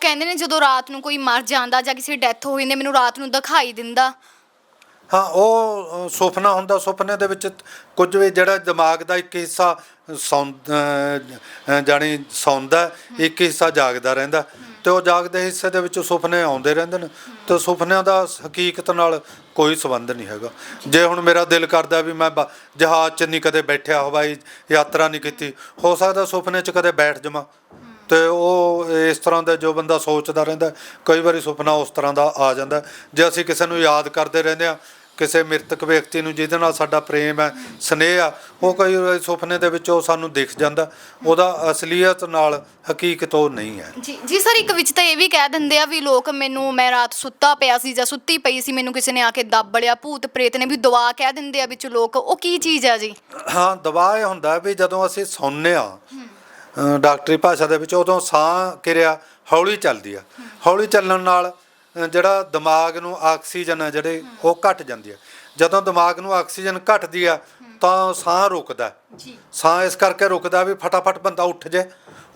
ਕਹਿੰਦੇ ਨੇ ਜਦੋਂ ਰਾਤ ਨੂੰ ਕੋਈ ਮਰ ਜਾਂਦਾ ਜਾਂ ਕਿਸੇ ਡੈਥ ਹੋ ਜਾਂਦੀ ਮੈਨੂੰ ਰਾਤ ਨੂੰ ਦਿਖਾਈ ਦਿੰਦਾ। ਹਾਂ ਉਹ ਅ, ਸੁਪਨਾ ਹੁੰਦਾ ਸੁਪਨੇ ਦੇ ਵਿੱਚ ਕੁਝ ਵੀ ਜਿਹੜਾ ਦਿਮਾਗ ਦਾ ਇੱਕ ਹਿੱਸਾ ਸੌਂ ਅ, ਜਾਣੀ ਸੌਂਦਾ ਇੱਕ ਹਿੱਸਾ ਜਾਗਦਾ ਰਹਿੰਦਾ ਤੇ ਉਹ ਜਾਗਦੇ ਹਿੱਸੇ ਦੇ ਵਿੱਚ ਸੁਪਨੇ ਆਉਂਦੇ ਰਹਿੰਦੇ ਨੇ ਤੇ ਸੁਪਨਿਆਂ ਦਾ ਹਕੀਕਤ ਨਾਲ ਕੋਈ ਸੰਬੰਧ ਨਹੀਂ ਹੈਗਾ। ਜੇ ਹੁਣ ਮੇਰਾ ਦਿਲ ਕਰਦਾ ਵੀ ਮੈਂ ਬ- ਜਹਾਜ਼ 'ਚ ਨਹੀਂ ਕਦੇ ਬੈਠਿਆ ਹਵਾਈ ਯਾਤਰਾ ਨਹੀਂ ਕੀਤੀ ਹੋ ਸਕਦਾ ਸੁਪਨੇ 'ਚ ਕਦੇ ਬੈਠ ਜਾਵਾਂ। ਤੇ ਉਹ ਇਸ ਤਰ੍ਹਾਂ ਦਾ ਜੋ ਬੰਦਾ ਸੋਚਦਾ ਰਹਿੰਦਾ ਕਈ ਵਾਰੀ ਸੁਪਨਾ ਉਸ ਤਰ੍ਹਾਂ ਦਾ ਆ ਜਾਂਦਾ। ਜੇ ਅਸੀਂ ਕਿਸੇ ਨੂੰ ਯਾਦ ਕਰਦੇ ਰਹਿੰਦੇ ਆ ਕਿਸੇ ਮ੍ਰਿਤਕ ਵਿਅਕਤੀ ਨੂੰ ਜਿਹਦੇ ਨਾਲ ਸਾਡਾ ਪ੍ਰੇਮ ਹੈ ਸਨੇਹ ਆ ਉਹ ਕਈ ਵਾਰੀ ਸੁਪਨੇ ਦੇ ਵਿੱਚ ਉਹ ਸਾਨੂੰ ਦਿਖ ਜਾਂਦਾ। ਉਹਦਾ ਅਸਲੀਅਤ ਨਾਲ ਹਕੀਕਤ ਉਹ ਨਹੀਂ ਹੈ। ਜੀ ਜੀ ਸਰ ਇੱਕ ਵਿੱਚ ਤਾਂ ਇਹ ਵੀ ਕਹਿ ਦਿੰਦੇ ਆ ਵੀ ਲੋਕ ਮੈਨੂੰ ਮੈਂ ਰਾਤ ਸੁੱਤਾ ਪਿਆ ਸੀ ਜਾਂ ਸੁੱਤੀ ਪਈ ਸੀ ਮੈਨੂੰ ਕਿਸੇ ਨੇ ਆ ਕੇ ਦੱਬ ਲਿਆ ਭੂਤ ਪ੍ਰੇਤ ਨੇ ਵੀ ਦੁਆ ਕਹਿ ਦਿੰਦੇ ਆ ਵਿੱਚ ਲੋਕ। ਉਹ ਕੀ ਚੀਜ਼ ਆ ਜੀ? ਹਾਂ ਦਬਾਅ ਇਹ ਹੁੰਦਾ ਵੀ ਜਦੋਂ ਅਸੀਂ ਸੌਂਦੇ ਆ ਡਾਕਟਰੀ ਭਾਸ਼ਾ ਦੇ ਵਿੱਚ ਉਦੋਂ ਸਾਹ ਕਿਰਿਆ ਹੌਲੀ ਚੱਲਦੀ ਆ। ਹੌਲੀ ਚੱਲਣ ਨਾਲ ਜਿਹੜਾ ਦਿਮਾਗ ਨੂੰ ਆਕਸੀਜਨ ਹੈ ਜਿਹੜੇ ਉਹ ਘਟ ਜਾਂਦੀ ਆ। ਜਦੋਂ ਦਿਮਾਗ ਨੂੰ ਆਕਸੀਜਨ ਘਟਦੀ ਆ ਤਾਂ ਸਾਹ ਰੁਕਦਾ। ਜੀ। ਸਾਹ ਇਸ ਕਰਕੇ ਰੁਕਦਾ ਵੀ ਫਟਾਫਟ ਬੰਦਾ ਉੱਠ ਜੇ।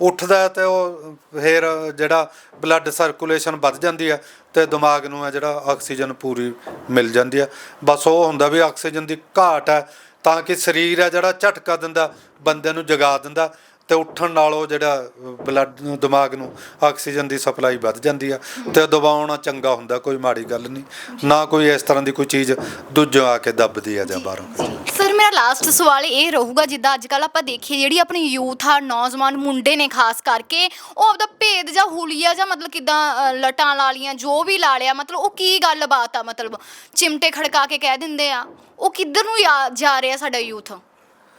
ਉੱਠਦਾ ਤੇ ਉਹ ਫਿਰ ਜਿਹੜਾ ਬਲੱਡ ਸਰਕੂਲੇਸ਼ਨ ਵੱਧ ਜਾਂਦੀ ਹੈ ਤੇ ਦਿਮਾਗ ਨੂੰ ਹੈ ਜਿਹੜਾ ਆਕਸੀਜਨ ਪੂਰੀ ਮਿਲ ਜਾਂਦੀ ਹੈ ਬਸ ਉਹ ਹੁੰਦਾ ਵੀ ਆਕਸੀਜਨ ਦੀ ਘਾਟ ਹੈ ਤਾਂ ਕਿ ਸਰੀਰ ਹੈ ਜਿਹੜਾ ਝਟਕਾ ਦਿੰਦਾ ਬੰਦੇ ਨੂੰ ਜਗਾ ਦਿੰਦਾ ਤੇ ਉੱਠਣ ਨਾਲ ਉਹ ਜਿਹੜਾ ਬਲੱਡ ਨੂੰ ਦਿਮਾਗ ਨੂੰ ਆਕਸੀਜਨ ਦੀ ਸਪਲਾਈ ਵੱਧ ਜਾਂਦੀ ਆ ਤੇ ਦਬਾਉਣਾ ਚੰਗਾ ਹੁੰਦਾ ਕੋਈ ਮਾੜੀ ਗੱਲ ਨਹੀਂ। ਨਾ ਕੋਈ ਇਸ ਤਰ੍ਹਾਂ ਦੀ ਕੋਈ ਚੀਜ਼ ਦੂਜੋਂ ਆ ਕੇ ਦੱਬਦੀ ਆ ਜਾਂ। ਬਾਹਰੋਂ। ਸਰ ਮੇਰਾ ਲਾਸਟ ਸਵਾਲ ਇਹ ਰਹੂਗਾ ਜਿੱਦਾਂ ਅੱਜ ਕੱਲ ਆਪਾਂ ਦੇਖੀਏ ਜਿਹੜੀ ਆਪਣੀ ਯੂਥ ਆ ਨੌਜਵਾਨ ਮੁੰਡੇ ਨੇ ਖਾਸ ਕਰਕੇ ਉਹ ਆਪਦਾ ਭੇਦ ਜਾਂ ਹੁਲੀਆ ਜਾਂ ਮਤਲਬ ਕਿਦਾਂ ਲਟਾਂ ਲਾ ਲੀਆਂ ਜੋ ਵੀ ਲਾ ਲਿਆ ਮਤਲਬ ਉਹ ਕੀ ਗੱਲਬਾਤ ਆ ਮਤਲਬ ਚਿਮਟੇ ਖੜਕਾ ਕੇ ਕਹਿ ਦਿੰਦੇ ਆ? ਉਹ ਕਿੱਧਰ ਨੂੰ ਜਾ- ਜਾ ਰਿਹਾ ਸਾਡਾ ਯੂਥ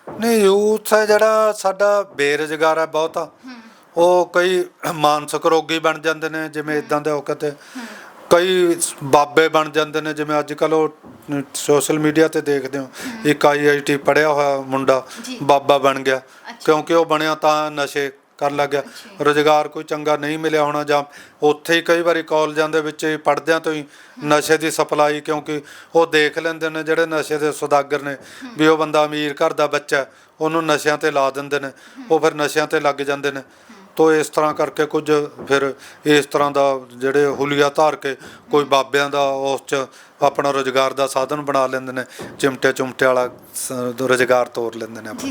ਨਹੀਂ ਯੂਥ ਹੈ ਜਿਹੜਾ ਸਾਡਾ ਬੇਰੁਜ਼ਗਾਰ ਹੈ ਬਹੁਤਾ। ਉਹ ਕਈ ਮਾਨਸਿਕ ਰੋਗੀ ਬਣ ਜਾਂਦੇ ਨੇ ਜਿਵੇਂ ਇਦਾਂ ਦੇ ਉਹ ਕਿਤੇ ਕਈ ਬਾਬੇ ਬਣ ਜਾਂਦੇ ਨੇ ਜਿਵੇਂ ਅੱਜ ਕੱਲ ਉਹ ਸੋਸ਼ਲ ਮੀਡੀਆ ਤੇ ਦੇਖਦੇ ਹੋ। ਇੱਕ ਆਈਆਈਟੀ ਪੜਿਆ ਹੋਇਆ ਮੁੰਡਾ। ਬਾਬਾ ਬਣ ਗਿਆ। ਕਿਉਂਕਿ ਉਹ ਬਣਿਆ ਤਾਂ ਨਸ਼ੇ ਕਰਨ ਲੱਗ ਗਿਆ। ਰੋਜ਼ਗਾਰ ਕੋਈ ਚੰਗਾ ਨਹੀਂ ਮਿਲਿਆ ਹੋਣਾ ਜਾਂ ਉੱਥੇ ਹੀ ਕਈ ਵਾਰੀ ਕਾਲਜਾਂ ਦੇ ਵਿੱਚ ਪੜਦਿਆਂ ਤੋਂ ਹੀ ਨਸ਼ੇ ਦੀ ਸਪਲਾਈ ਕਿਉਂਕਿ ਉਹ ਦੇਖ ਲੈਂਦੇ ਨੇ ਜਿਹੜੇ ਨਸ਼ੇ ਦੇ ਸੁਦਾਗਰ ਨੇ ਵੀ ਉਹ ਬੰਦਾ ਅਮੀਰ ਘਰ ਦਾ ਬੱਚਾ ਉਹਨੂੰ ਨਸ਼ਿਆਂ ਤੇ ਲਾ ਦਿੰਦੇ ਨੇ। ਉਹ ਫਿਰ ਨਸ਼ਿਆਂ ਤੇ ਲੱਗ ਜਾਂਦੇ ਨੇ। ਤੋਂ ਇਸ ਤਰ੍ਹਾਂ ਕਰਕੇ ਕੁਝ ਫਿਰ ਇਸ ਤਰ੍ਹਾਂ ਦਾ ਜਿਹੜੇ ਹੁਲੀਆ ਧਾਰ ਕੇ ਕੋਈ ਬਾਬਿਆਂ ਦਾ ਉਸ ਚ ਆਪਣਾ ਰੋਜ਼ਗਾਰ ਦਾ ਸਾਧਨ ਬਣਾ ਲੈਂਦੇ ਨੇ, ਚਿਮਟੇ ਚੁਮਟੇ ਵਾਲਾ ਸ- ਰੋਜ਼ਗਾਰ ਤੋਰ ਲੈਂਦੇ ਨੇ ਆਪਣਾ।